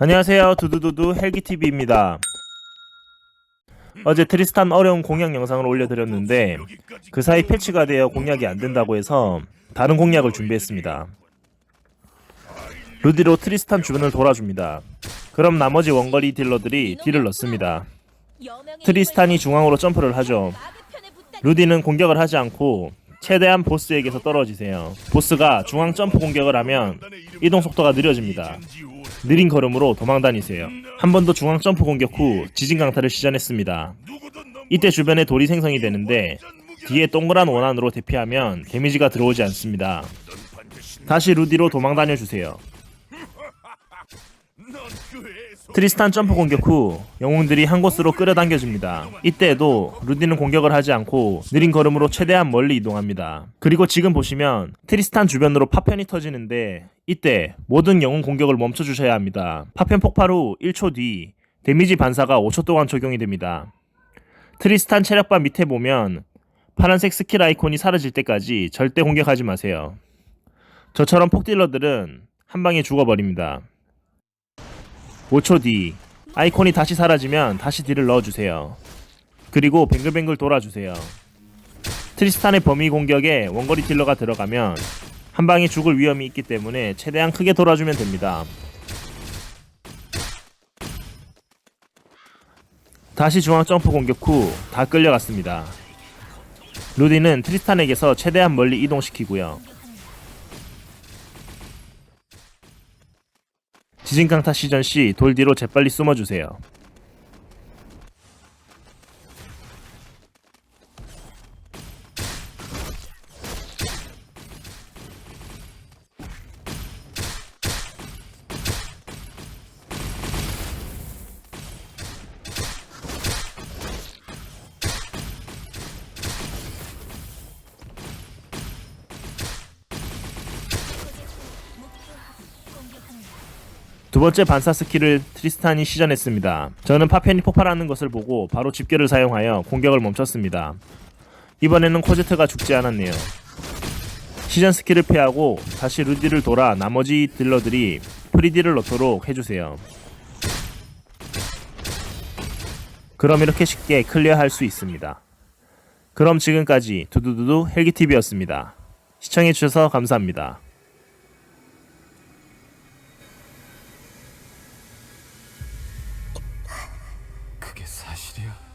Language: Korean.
안녕하세요. 두두두두 헬기TV입니다. 어제 트리스탄 어려운 공략 영상을 올려드렸는데 그 사이 패치가 되어 공략이 안 된다고 해서 다른 공략을 준비했습니다. 루디로 트리스탄 주변을 돌아줍니다. 그럼 나머지 원거리 딜러들이 딜을 넣습니다. 트리스탄이 중앙으로 점프를 하죠. 루디는 공격을 하지 않고 최대한 보스에게서 떨어지세요. 보스가 중앙 점프 공격을 하면 이동 속도가 느려집니다. 느린 걸음으로 도망 다니세요. 한 번 더 중앙 점프 공격 후 지진 강타를 시전했습니다. 이때 주변에 돌이 생성이 되는데 뒤에 동그란 원안으로 대피하면 데미지가 들어오지 않습니다. 다시 루디로 도망 다녀 주세요. 트리스탄 점프 공격 후 영웅들이 한 곳으로 끌어당겨집니다. 이때에도 루디는 공격을 하지 않고 느린 걸음으로 최대한 멀리 이동합니다. 그리고 지금 보시면 트리스탄 주변으로 파편이 터지는데 이때 모든 영웅 공격을 멈춰 주셔야 합니다. 파편 폭발 후 1초 뒤 데미지 반사가 5초 동안 적용이 됩니다. 트리스탄 체력바 밑에 보면 파란색 스킬 아이콘이 사라질 때까지 절대 공격하지 마세요. 저처럼 폭딜러들은 한 방에 죽어버립니다. 5초 뒤 아이콘이 다시 사라지면 다시 딜을 넣어주세요. 그리고 뱅글뱅글 돌아주세요. 트리스탄의 범위 공격에 원거리 딜러가 들어가면 한 방에 죽을 위험이 있기 때문에 최대한 크게 돌아주면 됩니다. 다시 중앙 점프 공격 후 다 끌려갔습니다. 루디는 트리스탄에게서 최대한 멀리 이동시키고요. 지진 강타 시전 시 돌 뒤로 재빨리 숨어주세요. 두 번째 반사 스킬을 트리스탄이 시전했습니다. 저는 파편이 폭발하는 것을 보고 바로 집결을 사용하여 공격을 멈췄습니다. 이번에는 코제트가 죽지 않았네요. 시전 스킬을 피하고 다시 루디를 돌아 나머지 딜러들이 프리디를 넣도록 해주세요. 그럼 이렇게 쉽게 클리어할 수 있습니다. 그럼 지금까지 두두두두 헬기TV였습니다. 시청해주셔서 감사합니다. 그게 사실이야?